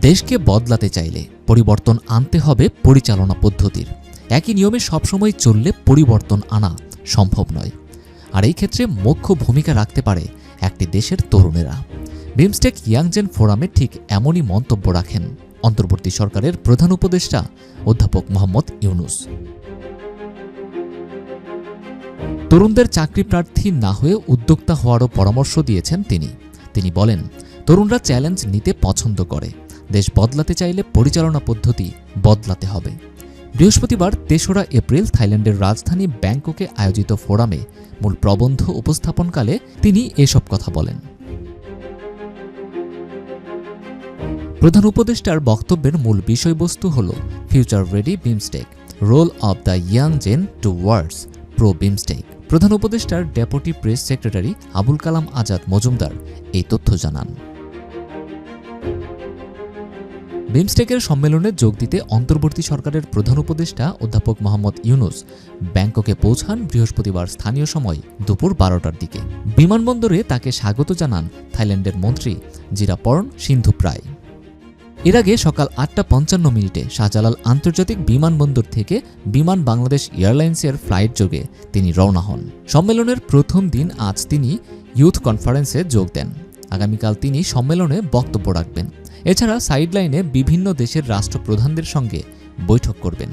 দেশকে বদলাতে চাইলে পরিবর্তন আনতে হবে পরিচালনা পদ্ধতির। একই নিয়মে সবসময় চললে পরিবর্তন আনা সম্ভব নয়। আর এই ক্ষেত্রে মুখ্য ভূমিকা রাখতে পারে একটি দেশের তরুণেরা। বিমস্টেক ইয়াংজেন ফোরামে ঠিক এমনই মন্তব্য রাখেন অন্তর্বর্তী সরকারের প্রধান উপদেষ্টা অধ্যাপক মোহাম্মদ ইউনুস। তরুণদের চাকরি প্রার্থী না হয়ে উদ্যোক্তা হওয়ারও পরামর্শ দিয়েছেন তিনি। তিনি বলেন তরুণরা চ্যালেঞ্জ নিতে পছন্দ করে। দেশ বদলাতে চাইলে পরিচালনা পদ্ধতি বদলাতে হবে। বৃহস্পতিবার তেসরা এপ্রিল থাইল্যান্ডের রাজধানী ব্যাংককে আয়োজিত ফোরামে মূল প্রবন্ধ উপস্থাপনকালে তিনি এসব কথা বলেন। প্রধান উপদেষ্টার বক্তব্যের মূল বিষয়বস্তু হল future ready BIMSTEC role of the young gen towards pro BIMSTEC প্রধান উপদেষ্টার deputy press secretary Abul Kalam Azad Majumdar এই তথ্য জানান। বিমস্টেকের সম্মেলনে যোগ দিতে অন্তর্বর্তী সরকারের প্রধান উপদেষ্টা অধ্যাপক মোহাম্মদ ইউনুস ব্যাংককে পৌঁছান বৃহস্পতিবার স্থানীয় সময় দুপুর বারোটার দিকে। বিমানবন্দরে তাকে স্বাগত জানান থাইল্যান্ডের মন্ত্রী জিরাপর্ণ সিন্ধু প্রায় এর আগে সকাল আটটা পঞ্চান্ন মিনিটে শাহজালাল আন্তর্জাতিক বিমানবন্দর থেকে বিমান বাংলাদেশ এয়ারলাইন্সের ফ্লাইট যোগে তিনি রওনা হন। সম্মেলনের প্রথম দিন আজ তিনি ইউথ কনফারেন্সে যোগ দেন। আগামীকাল তিনি সম্মেলনে বক্তব্য রাখবেন। এছাড়া সাইডলাইনে বিভিন্ন দেশের রাষ্ট্রপ্রধানদের সঙ্গে বৈঠক করবেন।